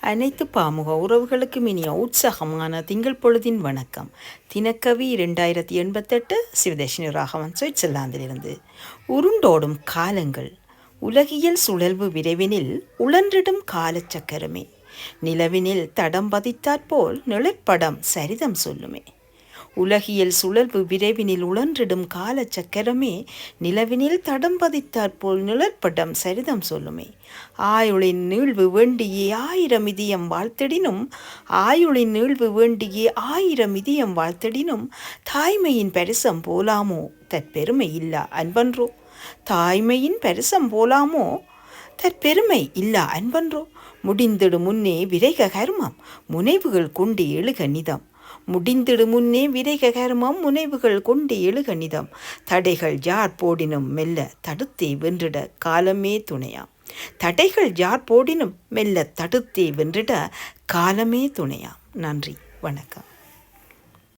அனைத்து பாமுக உறவுகளுக்கும் இனிய உற்சாகமான திங்கள் பொழுதின் வணக்கம். தினக்கவி இரண்டாயிரத்தி எண்பத்தெட்டு சிவதேஷினி ராகவன் சுவிட்சர்லாந்திலிருந்து. உருண்டோடும் காலங்கள். உலகியல் சுழல்வு விரைவினில் உழன்றிடும் காலச்சக்கரமே. நிலவினில் தடம் பதித்தாற்போல் நிழற்படம் சரிதம் சொல்லுமே. உலகியல் சுழல்வு விரைவினில் உழன்றிடும் காலச்சக்கரமே நிலவினில் தடம் பதித்தாற்போல் நிழற்படம் சரிதம் சொல்லுமே. ஆயுளின் நீழ்வு வேண்டியே ஆயிரம் இதயம் வாழ்த்திடினும் ஆயுளின் நீழ்வு வேண்டியே ஆயிரம் இதயம் வாழ்த்திடினும் தாய்மையின் பரிசம் போலாமோ? தற்பெருமை இல்லா அன்பன்றோ? தாய்மையின் பரிசம் போலாமோ? தற்பெருமை இல்லா அன்பன்றோ? முடிந்திடு முன்னே விரைக கர்மம் முனைவுகள் கொண்டு எழுக நிதம். முடிந்திடு முன்னே விரைக கர்மம் முனைவுகள் கொண்டு எழுகணிதம் தடைகள் யார் போடினும் மெல்ல தடுத்தே வென்றிட காலமே துணையாம் தடைகள் யார் போடினும் மெல்ல தடுத்தே வென்றிட காலமே துணையாம் நன்றி வணக்கம்.